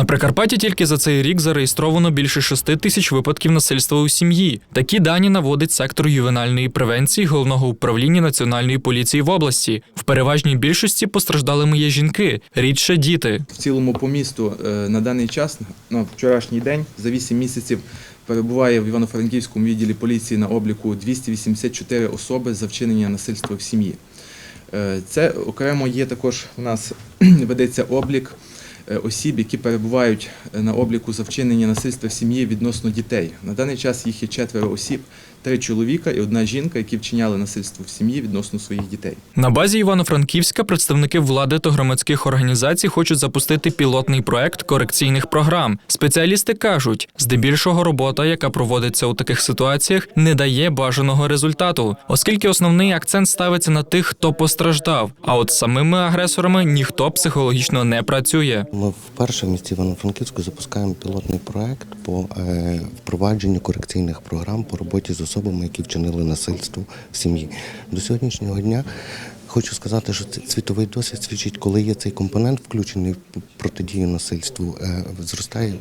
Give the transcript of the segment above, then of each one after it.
На Прикарпатті тільки за цей рік зареєстровано більше 6 тисяч випадків насильства у сім'ї. Такі дані наводить сектор ювенальної превенції головного управління національної поліції в області. В переважній більшості постраждалими є жінки, рідше діти. В цілому по місту е, на даний час, на вчорашній день, за 8 місяців перебуває в Івано-Франківському відділі поліції на обліку 284 особи за вчинення насильства в сім'ї. Е, Це окремо є також у нас ведеться облік осіб, які перебувають е, на обліку за вчинення насильства в сім'ї відносно дітей. На даний час їх є четверо осіб, три чоловіка і одна жінка, які вчиняли насильство в сім'ї відносно своїх дітей. На базі Івано-Франківська представники влади та громадських організацій хочуть запустити пілотний проект корекційних програм. Спеціалісти кажуть, здебільшого робота, яка проводиться у таких ситуаціях, не дає бажаного результату, оскільки основний акцент ставиться на тих, хто постраждав. А от самими агресорами ніхто психологічно не працює. Ми вперше в місті Івано-Франківську запускаємо пілотний проект по е, впровадженню корекційних програм по роботі з особами, які вчинили насильство в сім'ї. До сьогоднішнього дня хочу сказати, що світовий досвід свідчить, коли є цей компонент включений в протидію насильству, е, зростає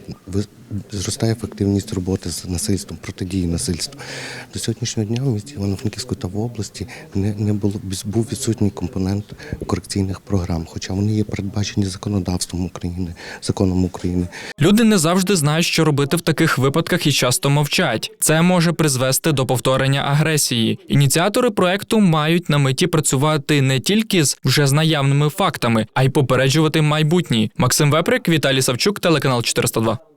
зростає ефективність роботи з насильством, протидії насильству. До сьогоднішнього дня в місті Івано-Франківську та в області не, не було був відсутній компонент корекційних програм, хоча вони є передбачені законодавством України, законом України. Люди не завжди знають, що робити в таких випадках і часто мовчать. Це може призвести до повторення агресії. Ініціатори проекту мають на меті не тільки з вже з наявними фактами, а й попереджувати майбутні. Максим Веприк, Віталій Савчук, телеканал 402.